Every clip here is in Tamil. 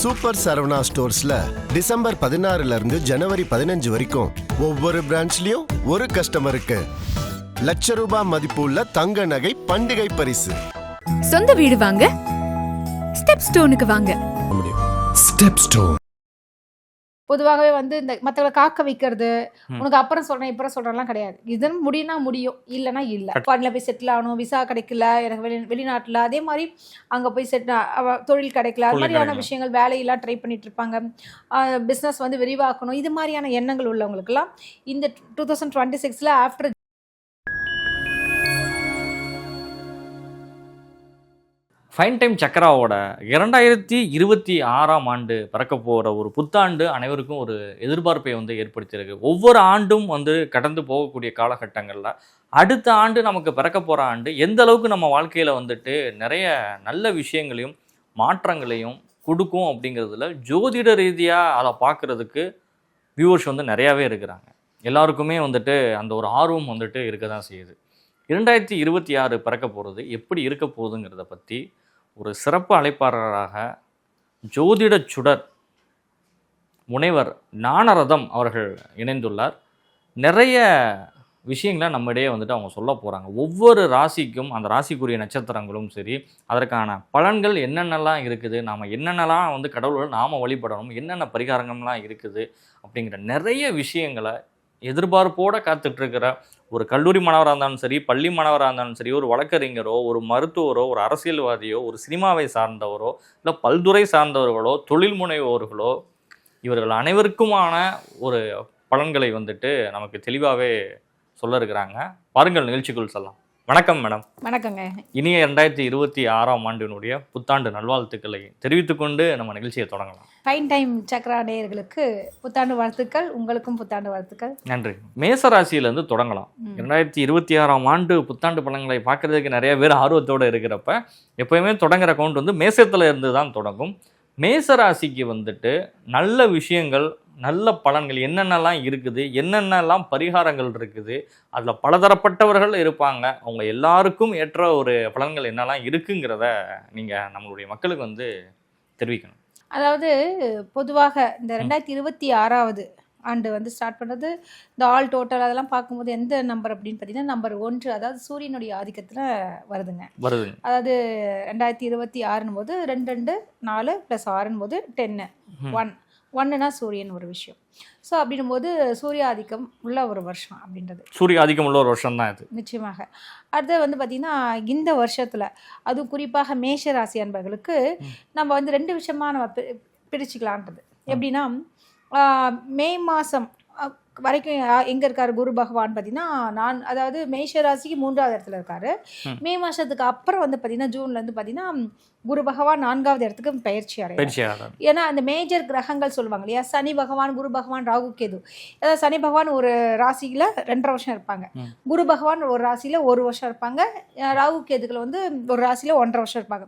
சூப்பர் சரவணா ஸ்டோர்ஸ்ல டிசம்பர் பதினாறுல இருந்து ஜனவரி பதினஞ்சு வரைக்கும் ஒவ்வொரு பிரான்ச்லயும் ஒரு கஸ்டமருக்கு லட்ச ரூபாய் மதிப்புள்ள தங்க நகை பண்டிகை பரிசு. சொந்த வீடு வாங்க ஸ்டெப் ஸ்டோனுக்கு வாங்க. ஸ்டெப்ஸ்டோன் பொதுவாகவே வந்து இந்த மற்றவங்களை காக்க வைக்கிறது. உனக்கு அப்புறம் சொல்றேன் இப்புறம் சொல்றேன்லாம் கிடையாது இதன் முடியும்னா முடியும் இல்லைன்னா இல்லை ஃபாரின்ல போய் செட்டில் ஆகணும் விசா கிடைக்கல எனக்கு வெளி வெளிநாட்டில் அதே மாதிரி அங்கே போய் செட் தொழில் கிடைக்கல அது மாதிரியான. விஷயங்கள் வேலையெல்லாம் ட்ரை பண்ணிட்டு இருப்பாங்க பிஸ்னஸ் வந்து விரிவாக்கணும் இது மாதிரியான எண்ணங்கள் உள்ளவங்களுக்குலாம் இந்த டூ தௌசண்ட் டுவெண்ட்டி சிக்ஸில் ஆஃப்டர் ஃபைன் டைம் சக்கராவோட இரண்டாயிரத்தி இருபத்தி ஆறாம் ஆண்டு பிறக்க போகிற ஒரு புத்தாண்டு அனைவருக்கும் ஒரு எதிர்பார்ப்பை வந்து ஏற்படுத்தியிருக்கு. ஒவ்வொரு ஆண்டும் வந்து கடந்து போகக்கூடிய காலகட்டங்களில் அடுத்த ஆண்டு நமக்கு பிறக்க போகிற ஆண்டு எந்த அளவுக்கு நம்ம வாழ்க்கையில் வந்துட்டு நிறைய நல்ல விஷயங்களையும் மாற்றங்களையும் கொடுக்கும் அப்படிங்கிறதுல ஜோதிட ரீதியாக அதை பார்க்குறதுக்கு வியூவர்ஸ் வந்து நிறையாவே இருக்கிறாங்க. எல்லாருக்குமே வந்துட்டு அந்த ஒரு ஆர்வம் வந்துட்டு இருக்க தான் செய்யுது. இரண்டாயிரத்தி இருபத்தி ஆறு பிறக்க போகிறது எப்படி இருக்க போகுதுங்கிறத பற்றி ஒரு சிறப்பு அழைப்பாளராக ஜோதிட சுடர் முனைவர் ஞானரதம் அவர்கள் இணைந்துள்ளார். நிறைய விஷயங்களை நம்மிடையே வந்துட்டு அவங்க சொல்ல போகிறாங்க ஒவ்வொரு ராசிக்கும் அந்த ராசிக்குரிய நட்சத்திரங்களும் சரி அதற்கான பலன்கள் என்னென்னலாம் இருக்குது நாம் என்னென்னலாம் வந்து கடவுள்கள் நாம் வழிபடணும் என்னென்ன பரிகாரங்கள்லாம் இருக்குது அப்படிங்கிற நிறைய விஷயங்களை எதிர்பார்ப்போடு காத்துட்ருக்கிற ஒரு கல்லூரி மாணவராக இருந்தாலும் சரி பள்ளி மாணவராக இருந்தாலும் சரி ஒரு வழக்கறிஞரோ ஒரு மருத்துவரோ ஒரு அரசியல்வாதியோ ஒரு சினிமாவை சார்ந்தவரோ இல்லை பல்துறை சார்ந்தவர்களோ தொழில் முனைவோர்களோ இவர்கள் அனைவருக்குமான ஒரு பலன்களை வந்துட்டு நமக்கு தெளிவாகவே சொல்ல இருக்கிறாங்க. பாருங்கள் நிகழ்ச்சிக்குள் செல்லலாம். வணக்கம் மேடம். வணக்கங்க. இனிய ரெண்டாயிரத்தி இருபத்தி ஆறாம் ஆண்டினுடைய புத்தாண்டு நல்வாழ்த்துக்களை தெரிவித்துக்கொண்டு நம்ம நிகழ்ச்சியை தொடங்கலாம். ஃபைன் டைம் சக்கரா நேயர்களுக்கு புத்தாண்டு வாழ்த்துக்கள் உங்களுக்கும் புத்தாண்டு வாழ்த்துக்கள். நன்றி. மேச ராசியிலேருந்து தொடங்கலாம். ரெண்டாயிரத்தி இருபத்தி ஆறாம் ஆண்டு புத்தாண்டு பலன்களை பார்க்கறதுக்கு நிறைய பேர் ஆர்வத்தோடு இருக்கிறப்ப எப்பயுமே தொடங்குற கவுண்ட் வந்து மேசத்துல இருந்து தான் தொடங்கும். மேச ராசிக்கு வந்துட்டு நல்ல விஷயங்கள் நல்ல பலன்கள் என்னென்னலாம் இருக்குது என்னென்னலாம் பரிகாரங்கள் இருக்குது அதில் பலதரப்பட்டவர்கள் இருப்பாங்க. அவங்க எல்லாருக்கும் ஏற்ற ஒரு பலன்கள் என்னெல்லாம் இருக்குங்கிறத நீங்கள் நம்மளுடைய மக்களுக்கு வந்து தெரிவிக்கணும். அதாவது பொதுவாக இந்த ரெண்டாயிரத்தி இருபத்தி ஆறாவது ஆண்டு வந்து ஸ்டார்ட் பண்ணுறது இந்த ஆல் டோட்டல் அதெல்லாம் பார்க்கும்போது எந்த நம்பர் அப்படின்னு பார்த்தீங்கன்னா நம்பர் ஒன்று அதாவது சூரியனுடைய ஆதிக்கத்தில் வருதுங்க. வருதுங்க. அதாவது ரெண்டாயிரத்தி இருபத்தி ஆறுன்னு போது ரெண்டு ரெண்டு நாலு ப்ளஸ் ஆறுன்னு போது டென்னு. ஒன் ஒன்றுனா சூரியன் ஒரு விஷயம். ஸோ அப்படின்னும் போது சூரிய ஆதிக்கம் உள்ள ஒரு வருஷம் அப்படின்றது. சூரிய ஆதிக்கம் உள்ள ஒரு வருஷம் தான் இது. நிச்சயமாக. அடுத்து வந்து பார்த்திங்கன்னா இந்த வருஷத்தில் அதுவும் குறிப்பாக மேஷ ராசி அன்பர்களுக்கு நம்ம வந்து ரெண்டு விஷயமா நம்ம பிரிச்சுக்கலான்றது. எப்படின்னா மே மாதம் வரைக்கும் எங்கே இருக்கார் குரு பகவான் பார்த்தீங்கன்னா நான் அதாவது மேஷ ராசிக்கு மூன்றாவது இடத்துல இருக்காரு. மே. மாதத்துக்கு அப்புறம் வந்து பார்த்தீங்கன்னா ஜூன்லேருந்து பார்த்தீங்கன்னா குரு பகவான் நான்காவது இடத்துக்கு பயிற்சி அடையும் ஏன்னா அந்த மேஜர் கிரகங்கள் சொல்லுவாங்க இல்லையா? சனி பகவான் குரு பகவான் ராகு கேது. அதாவது சனி பகவான் ஒரு ராசியில் ரெண்டரை வருஷம் இருப்பாங்க. குரு பகவான் ஒரு ராசியில் ஒரு வருஷம் இருப்பாங்க. ராகு கேதுகள் வந்து ஒரு ராசியில் ஒன்றரை வருஷம் இருப்பாங்க.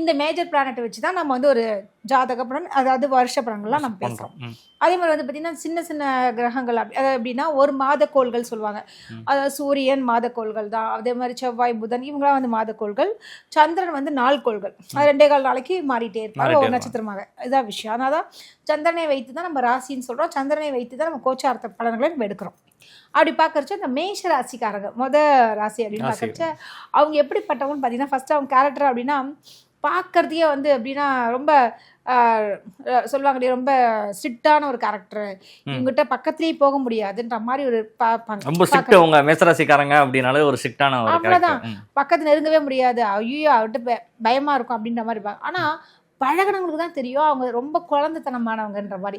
இந்த மேஜர் பிளானட்டை வச்சு தான் நம்ம வந்து ஒரு ஜாதக பலன் அதாவது வருஷ பலன்கள்லாம் நம்ம பேசுகிறோம். அதே மாதிரி வந்து பார்த்திங்கன்னா சின்ன சின்ன கிரகங்கள் அப்படி அதாவது எப்படின்னா ஒரு மாதக்கோள்கள் சொல்லுவாங்க. அதாவது சூரியன் மாதக்கோள்கள் தான். அதே மாதிரி செவ்வாய் புதன் இவங்களாம் வந்து மாதக்கோள்கள். சந்திரன் வந்து நாள் கோள்கள் அது ரெண்டே கால் நாளைக்கு மாறிட்டே இருப்பாங்க ஒரு. நட்சத்திரமாக இதான் விஷயம் அதனால தான் சந்திரனை வைத்து தான் நம்ம ராசின்னு சொல்கிறோம் சந்திரனை வைத்து தான் நம்ம கோச்சார்த்த பலன்களை நம்ம எடுக்கிறோம் அப்படி பார்க்கறச்ச இந்த மேஷ ராசிக்காரங்க முத ராசி அப்படின்னு. பார்க்கறச்ச அவங்க எப்படிப்பட்டவங்கன்னு பார்த்தீங்கன்னா ஃபர்ஸ்ட் அவங்க கேரக்டர் அப்படின்னா பார்க்கறதையே வந்து எப்படின்னா ரொம்ப சொல்லுவாங்க ரொம்ப ஸ்ட்ரிக்டான ஒரு கேரக்டர் இவங்ககிட்ட பக்கத்துலேயே போக முடியாதுன்ற மாதிரி ஒரு ரொம்ப ஸ்ட்ரிக்ட் உங்க மேசராசிக்காரங்க அப்படின்னாலே ஒரு ஸ்ட்ரிக்டான. கேரக்டர் பக்கத்து நெருங்கவே முடியாது. ஐயோ அவர்கிட்ட பய- பயமா இருக்கும் அப்படின்ற மாதிரி இருப்பாங்க ஆனா பழகுனவங்களுக்கு தான் தெரியும். அவங்க ரொம்ப குழந்தைத்தனமானவங்கன்ற மாதிரி.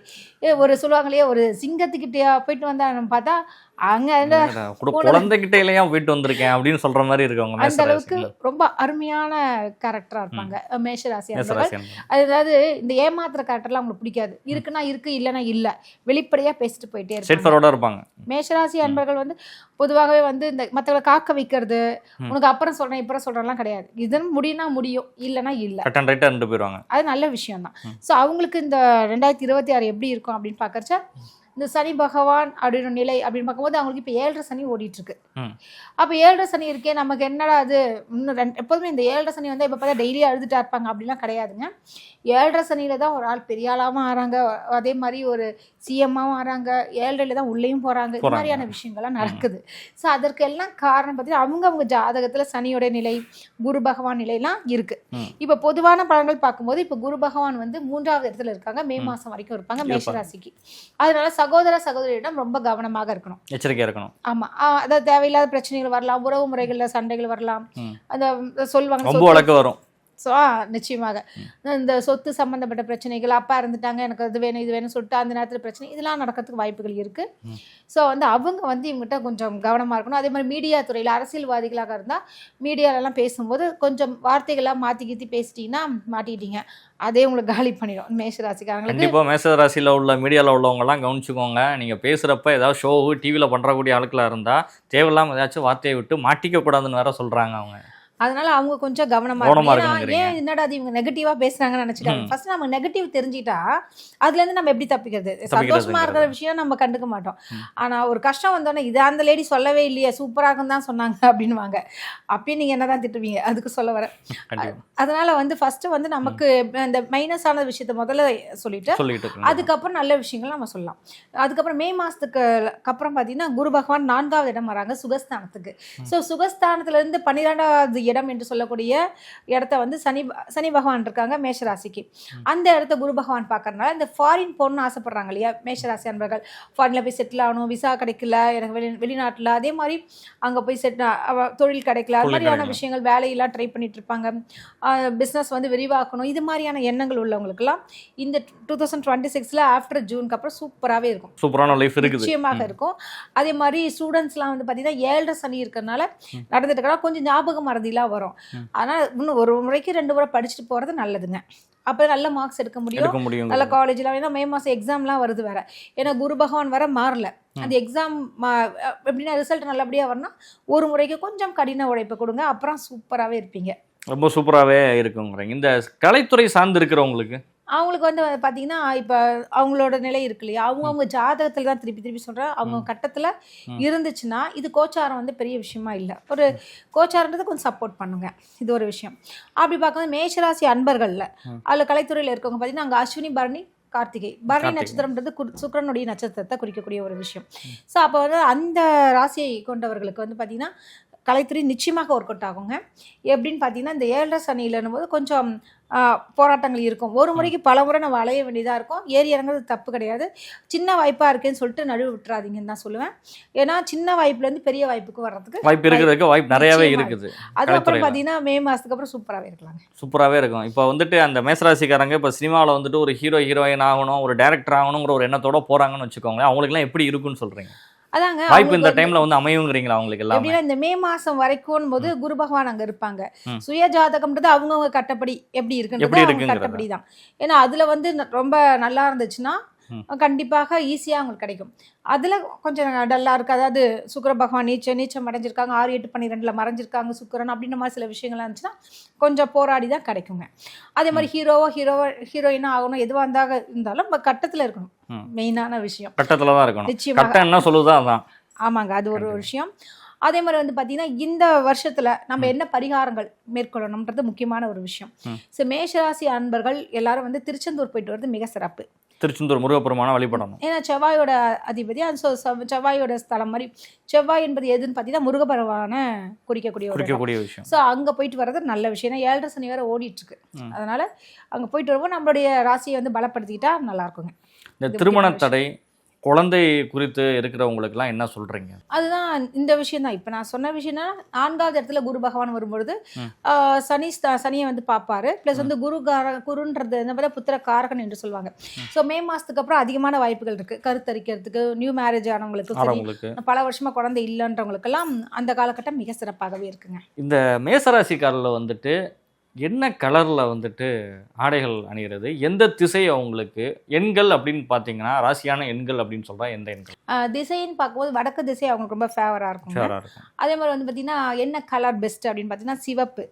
ஒரு சொல்லுவாங்க இல்லையா ஒரு சிங்கத்துக்கிட்டயா போயிட்டு வந்தாங்கன்னு பார்த்தா அங்க குழந்தைகிட்ட இல்லையா போயிட்டு வந்திருக்கேன் அப்படின்னு சொல்ற மாதிரி இருக்கவங்க அந்த அளவுக்கு ரொம்ப அருமையான கேரக்டரா இருப்பாங்க. மேஷராசி அதாவது இந்த ஏமாத்துற கேரக்டர்லாம் அவங்களுக்கு பிடிக்காது. இருக்குன்னா இருக்கு இல்லைன்னா இல்ல. வெளிப்படையா பேசிட்டு போயிட்டே இருப்பாங்க. மேஷராசி அன்பர்கள் வந்து பொதுவாகவே வந்து இந்த மற்றவங்களை காக்க வைக்கிறது. உனக்கு அப்புறம் சொல்றேன் இப்புறம் சொல்றேன்லாம் கிடையாது. இதன் முடியும்னா முடியும் இல்லைன்னா இல்ல. ரெண்டு போயிருவாங்க. அது நல்ல விஷயம் தான். ஸோ அவங்களுக்கு இந்த ரெண்டாயிரத்தி இருபத்தி ஆறு எப்படி இருக்கும் அப்படின்னு பார்க்கறச்ச இந்த சனி பகவான் அப்படின்னு நிலை அப்படின்னு பார்க்கும்போது அவங்களுக்கு இப்போ ஏழரை சனி ஓடிட்டுருக்கு அப்போ ஏழரை சனி இருக்கே நமக்கு என்னடா அது? இன்னும் ரெண்டு எப்போதுமே இந்த ஏழரை சனி வந்து இப்போ பார்த்தா டெய்லி அழுதுட்டா இருப்பாங்க அப்படிலாம் கிடையாதுங்க. ஏழரை சனியில தான் ஒரு ஆள் பெரிய ஆளாகவும் ஆறாங்க. அதே மாதிரி ஒரு சிஎம்மாவும் ஆறாங்க. ஏழரையில தான் உள்ளேயும் போகிறாங்க இது போறாங்க. மாதிரியான விஷயங்கள்லாம் நடக்குது. ஸோ அதற்கு எல்லாம் காரணம் பார்த்தீங்கன்னா அவங்க அவங்க ஜாதகத்தில் சனியோட நிலை குரு பகவான் நிலையெல்லாம் இருக்கு. இப்போ பொதுவான பலன்கள் பார்க்கும்போது இப்போ குரு பகவான் வந்து மூன்றாவது இடத்துல இருக்காங்க. மே. மாசம் வரைக்கும் இருப்பாங்க. மேஷராசிக்கு. அதனால சகோதர சகோதரியிடம் ரொம்ப கவனமாக இருக்கணும். எச்சரிக்கையா இருக்கணும். ஆமா. ஆ, அதாவது தேவையில்லாத பிரச்சனைகள் வரலாம் உறவு முறைகள்ல சண்டைகள் வரலாம். அந்த சொல்லுவாங்க ரொம்ப சொத்து- வழக்கு வரும். ஸோ நிச்சயமாக. இந்த சொத்து சம்பந்தப்பட்ட பிரச்சனைகள் அப்பா இருந்துட்டாங்க எனக்கு அது வேணும் இது வேணும் சொல்லிட்டு அந்த நேரத்தில் பிரச்சனை இதெல்லாம் நடக்கிறதுக்கு வாய்ப்புகள் இருக்கு. ம். ஸோ வந்து அவங்க வந்து இவங்ககிட்ட கொஞ்சம் கவனமாக இருக்கணும். அதே மாதிரி மீடியா துறையில் அரசியல்வாதிகளாக இருந்தால் மீடியாலெல்லாம் பேசும்போது கொஞ்சம் வார்த்தைகள்லாம் மாற்றி கீத்தி பேசிட்டீங்கன்னா மாட்டிக்கிட்டீங்க. அதே உங்களுக்கு காலி பண்ணிடும் மேஷராசிக்காரங்களுக்கு. கண்டிப்பா மேச ராசியில உள்ள மீடியால உள்ளவங்க எல்லாம் கவனிச்சுக்கோங்க. நீங்க பேசுறப்ப ஏதாவது ஷோ டிவில பண்றக்கூடிய ஆட்களா இருந்தா தேவையில்லாம ஏதாச்சும் வார்த்தையை விட்டு மாட்டிக்க கூடாதுன்னு வேற சொல்றாங்க அவங்க. அதனால அவங்க கொஞ்சம் கவனமா இருக்கணும். ஏன் என்னடா அது இவங்க நெகட்டிவா பேசுறாங்கன்னு நினைச்சிட்டாங்க. ஃபர்ஸ்ட் நம்ம நெகட்டிவ் தெரிஞ்சிட்டா அதுல இருந்து நம்ம எப்படி தப்பிக்கிறது? சந்தோஷமா இருக்கிற விஷயம் நம்ம கண்டுக்க மாட்டோம். ஆனா ஒரு கஷ்டம் வந்தோடனே இது அந்த லேடி சொல்லவே இல்லையே சூப்பரா இருக்குன்னு தான் சொன்னாங்க அப்படின்னுவாங்க. அப்பயும் நீங்க என்னதான் திட்டுவீங்க? அதுக்கு சொல்ல வரேன். அதனால வந்து ஃபர்ஸ்ட் வந்து நமக்கு இந்த மைனஸ் ஆன விஷயத்த முதல்ல சொல்லிட்டு அதுக்கப்புறம் நல்ல விஷயங்கள் நம்ம சொல்லலாம். அதுக்கப்புறம் மே மாதத்துக்கு அப்புறம் பார்த்தீங்கன்னா குரு பகவான் நான்காவது இடம் வராங்க சுகஸ்தானத்துக்கு. ஸோ சுகஸ்தானத்துலேருந்து பன்னிரெண்டாவது இடம் என்று சொல்லக்கூடிய இடத்த வந்து சனி சனி பகவான் இருக்காங்க மேஷராசிக்கு. அந்த இடத்த குரு பகவான் பார்க்கறதுனால இந்த ஃபாரின் போகணும்னு ஆசைப்படுறாங்க இல்லையா? மேஷராசி அன்பர்கள். ஃபாரினில் போய் செட்டில் ஆகணும் விசா கிடைக்கல எனக்கு வெளி வெளிநாட்டில். அதே மாதிரி அங்கே போய் செட் தொழில் கிடைக்கல. அது மாதிரியான. விஷயங்கள் வேலையெல்லாம் ட்ரை பண்ணிட்டு இருப்பாங்க. பிஸ்னஸ் வந்து விரிவாக்கணும். இது மாதிரியான எண்ணங்கள் உள்ளவங்களுக்கெல்லாம் இந்த டூ தௌசண்ட் டுவெண்ட்டி சிக்ஸில் ஆஃப்டர் ஜூனுக்கு அப்புறம் சூப்பராகவே இருக்கும். சூப்பரான லைஃப் இருக்குது. நிச்சயமாக இருக்கும். அதே மாதிரி ஸ்டூடெண்ட்ஸ்லாம் வந்து பார்த்தீங்கன்னா ஏழரை சனி இருக்கறனால நடந்துட்டு கொஞ்சம் ஞாபக மறதிலாம் வரும். ஆனால் இன்னும் ஒரு முறைக்கு ரெண்டு முறை படிச்சுட்டு போகிறது நல்லதுங்க. அப்போ நல்ல மார்க்ஸ் எடுக்க முடியும். நல்ல காலேஜ்லாம் ஏன்னா மே மாதம் எக்ஸாம்லாம் வருது வேற. ஏன்னா குரு பகவான் வர மாறல. அந்த எக்ஸாம் எப்படின்னா ரிசல்ட் நல்லபடியாக வரணும் ஒரு முறைக்கு கொஞ்சம் கடின உழைப்பு கொடுங்க. அப்புறம் சூப்பராகவே இருப்பீங்க. ரொம்ப சூப்பராகவே இருக்குங்கிறீங்க. இந்த கலைத்துறை சார்ந்து இருக்கிறவங்களுக்கு அவங்களுக்கு வந்து பார்த்தீங்கன்னா இப்போ அவங்களோட நிலை இருக்கு இல்லையா? அவங்க அவங்க ஜாதகத்தில் தான் திருப்பி திருப்பி சொல்கிறேன் அவங்க. கட்டத்தில். இருந்துச்சுன்னா இது கோச்சாரம் வந்து பெரிய விஷயமா இல்லை. ஒரு கோச்சாரன்றது கொஞ்சம் சப்போர்ட் பண்ணுங்க. இது ஒரு விஷயம். அப்படி பார்க்கும்போது மேஷராசி அன்பர்களில். அதில் கலைத்துறையில் இருக்கவங்க பார்த்தீங்கன்னா அங்கே அஸ்வினி பரணி கார்த்திகை. பரணி. நட்சத்திரம்ன்றது கு- சுக்கிரனுடைய நட்சத்திரத்தை குறிக்கக்கூடிய ஒரு விஷயம். ஸோ அப்போ வந்து அந்த ராசியை கொண்டவர்களுக்கு வந்து பார்த்தீங்கன்னா கலைத்துறை நிச்சயமாக ஒர்க் அவுட் ஆகுங்க. எப்படின்னு பார்த்தீங்கன்னா இந்த ஏழரை சனியிலன்னும் போது கொஞ்சம் போராட்டங்கள் இருக்கும். ஒரு முறைக்கு பல முறை நம்ம அலைய வேண்டியதாக இருக்கும். ஏறி இறங்குறது தப்பு கிடையாது. சின்ன வாய்ப்பாக இருக்கேன்னு சொல்லிட்டு நடுவு விட்டுறாதீங்கன்னு தான் சொல்லுவேன். ஏன்னா சின்ன வாய்ப்புலேருந்து பெரிய வாய்ப்புக்கு வர்றதுக்கு வாய்ப்பு இருக்கிறதுக்கு வாய்ப்பு நிறையவே இருக்குது. அதுக்கப்புறம். பார்த்தீங்கன்னா மே மாதத்துக்கு அப்புறம் சூப்பராகவே இருக்கலாங்க. சூப்பராகவே இருக்கும். இப்போ வந்துட்டு அந்த மேசராசிக்காரங்க இப்போ சினிமாவில் வந்துட்டு ஒரு ஹீரோ ஹீரோயின் ஆகணும் ஒரு டேரக்டர் ஆகணுங்கிற ஒரு எண்ணத்தோட போறாங்கன்னு வச்சுக்கோங்களேன். அவங்களுக்குலாம் எப்படி இருக்குன்னு சொல்றீங்க? அதாங்க வாய்ப்பு இந்த டைம்ல வந்து அமையுங்கிறீங்களா அவங்களுக்கு எல்லாமே எப்படின்னா இந்த மே மாசம் வரைக்கும் போது குரு பகவான் அங்க இருப்பாங்க. சுய ஜாதகம்ன்றது அவங்கவுங்க கட்டப்படி எப்படி இருக்குன்றது. கட்டப்படி தான் ஏன்னா அதுல வந்து ரொம்ப நல்லா இருந்துச்சுன்னா. கண்டிப்பாக ஈஸியாக அவங்களுக்கு கிடைக்கும். அதில் கொஞ்சம் டல்லாக இருக்குது அதாவது சுக்கிர பகவான் நீச்ச நீச்சம் அடைஞ்சிருக்காங்க. ஆறு எட்டு பன்னிரெண்டில் மறைஞ்சிருக்காங்க சுக்கிரன் அப்படின்ற மாதிரி சில விஷயங்கள்லாம் இருந்துச்சுன்னா கொஞ்சம் போராடி தான் கிடைக்குங்க. அதே மாதிரி ஹீரோவோ ஹீரோவோ ஹீரோயினாக ஆகணும். எதுவாக இருந்தாக இருந்தாலும் நம்ம கட்டத்தில் இருக்கணும். மெயினான விஷயம். கட்டத்துல தான் இருக்கணும். நிச்சயமாக. என்ன சொல்லுதோ அதான். ஆமாங்க. அது ஒரு. விஷயம். அதே மாதிரி வந்து பார்த்தீங்கன்னா இந்த வருஷத்துல நம்ம என்ன பரிகாரங்கள் மேற்கொள்ளணும்ன்றது முக்கியமான ஒரு விஷயம். ஸோ மேஷராசி அன்பர்கள் எல்லாரும் வந்து திருச்செந்தூர் போயிட்டு வர்றது மிக சிறப்பு. திருச்செந்தூர் முருகப்பெருமான வழிபடணும். ஏன்னா செவ்வாயோட அதிபதி செவ்- செவ்வாயோட ஸ்தலம் மாதிரி செவ்வாய் என்பது எதுன்னு பார்த்தீங்கன்னா முருகபரவான குறிக்கக்கூடிய. குறிக்கக்கூடிய விஷயம். ஸோ அங்கே போயிட்டு வர்றது நல்ல விஷயம். ஏன்னா ஏழரை சனி வேற ஓடிட்டு இருக்கு ம். அதனால அங்கே போயிட்டு வரும்போது நம்மளுடைய ராசியை வந்து பலப்படுத்திக்கிட்டா நல்லா இருக்குங்க. இந்த திருமண தடை குழந்தை குறித்து இருக்கிறவங்களுக்குலாம் என்ன சொல்றீங்க? அதுதான் இந்த விஷயம் தான் இப்போ நான் சொன்ன விஷயம்னா நான்காவது இடத்துல குரு பகவான் வரும்பொழுது சனி சனியை வந்து பார்ப்பாரு. ப்ளஸ் வந்து குரு கார குருன்றது என்ன பார்த்தா புத்திர காரகன் என்று சொல்லுவாங்க. ஸோ மே மாசத்துக்கு அப்புறம் அதிகமான வாய்ப்புகள் இருக்கு. கருத்தரிக்கிறதுக்கு நியூ மேரேஜ் ஆனவங்களுக்கு சரி பல வருஷமா குழந்தை இல்லைன்றவங்களுக்கெல்லாம் அந்த காலகட்டம் மிக சிறப்பாகவே இருக்குங்க. இந்த மேசராசிக்காரில் வந்துட்டு என்ன கலர்ல வந்துட்டு ஆடைகள் அணிகிறது? எந்த திசை அவங்களுக்கு? எண்கள் அப்படின்னு பார்த்தீங்கன்னா ராசியான எண்கள் அப்படின்னு சொல்றா எந்த எண்கள்? திசைன்னு பார்க்கும்போது வடக்கு திசை அவங்களுக்கு ரொம்ப ஃபேவராக இருக்கும். அதே மாதிரி வந்து பார்த்தீங்கன்னா என்ன கலர் பெஸ்ட் அப்படின்னு பார்த்தீங்கன்னா சிவப்பு.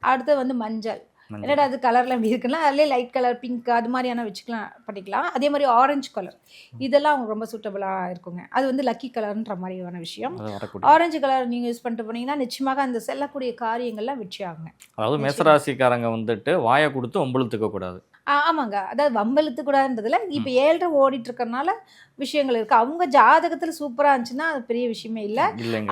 அடுத்து வந்து மஞ்சள். என்னடா அது கலரில் இப்படி இருக்குன்னா அதுலேயே லைட் கலர் பிங்க் அது மாதிரியான வச்சுக்கலாம் பண்ணிக்கலாம். அதே மாதிரி ஆரஞ்சு கலர் இதெல்லாம் அவங்க ரொம்ப சூட்டபுளாக இருக்குங்க. அது வந்து லக்கி கலர்ன்ற மாதிரியான விஷயம். ஆரஞ்சு கலர் நீங்கள் யூஸ் பண்ணிட்டு போனீங்கன்னா நிச்சயமாக அந்த செல்லக்கூடிய காரியங்கள்லாம் வெற்றி ஆகுங்க. அதாவது மேசராசிக்காரங்க வந்துட்டு வாயை கொடுத்து ஒம்பளுத்துக்க கூடாது. ஆமாங்க. அதாவது வம்பழுத்து கூடாதுன்றதுல இப்போ ஏழரை ஓடிட்டு இருக்கறனால விஷயங்கள் இருக்கு. அவங்க ஜாதகத்தில் சூப்பராக இருந்துச்சுன்னா அது பெரிய விஷயமே இல்லை.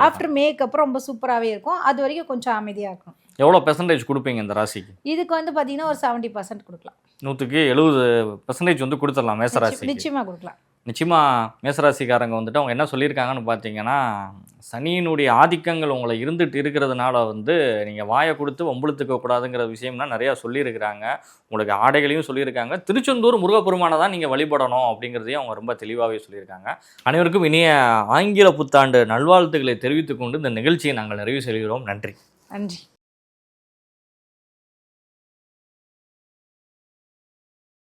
ஆஃப்டர் மேக் அப்புறம் ரொம்ப சூப்பராகவே இருக்கும். அது வரைக்கும் கொஞ்சம் அமைதியாக இருக்கும் எவ்வளோ பெர்சன்டேஜ் கொடுப்பீங்க இந்த ராசிக்கு? இதுக்கு வந்து பார்த்தீங்கன்னா ஒரு செவன்ட்டி பர்சன்ட் கொடுக்கலாம். நூற்றுக்கு எழுபது பெர்சன்டேஜ் வந்து கொடுத்துடலாம் மேசராசிக்கு நிச்சயமாக கொடுக்கலாம். நிச்சயமா மேசராசிக்காரங்க வந்துட்டு அவங்க என்ன சொல்லியிருக்காங்கன்னு பார்த்தீங்கன்னா சனியினுடைய ஆதிக்கங்கள் உங்களை இருந்துட்டு இருக்கிறதுனால வந்து நீங்கள் வாயை கொடுத்து வம்புழுத்துக்க கூடாதுங்கிற விஷயம்லாம் நிறையா சொல்லியிருக்கிறாங்க. உங்களுக்கு ஆடைகளையும் சொல்லியிருக்காங்க. திருச்செந்தூர் முருகப்பெருமானை தான் நீங்கள் வழிபடணும் அப்படிங்கிறதையும் அவங்க ரொம்ப தெளிவாகவே சொல்லியிருக்காங்க. அனைவருக்கும் இனிய ஆங்கில புத்தாண்டு நல்வாழ்த்துக்களை தெரிவித்துக் கொண்டு இந்த நிகழ்ச்சியை நாங்கள் நிறைவு செய்கிறோம். நன்றி. நன்றி.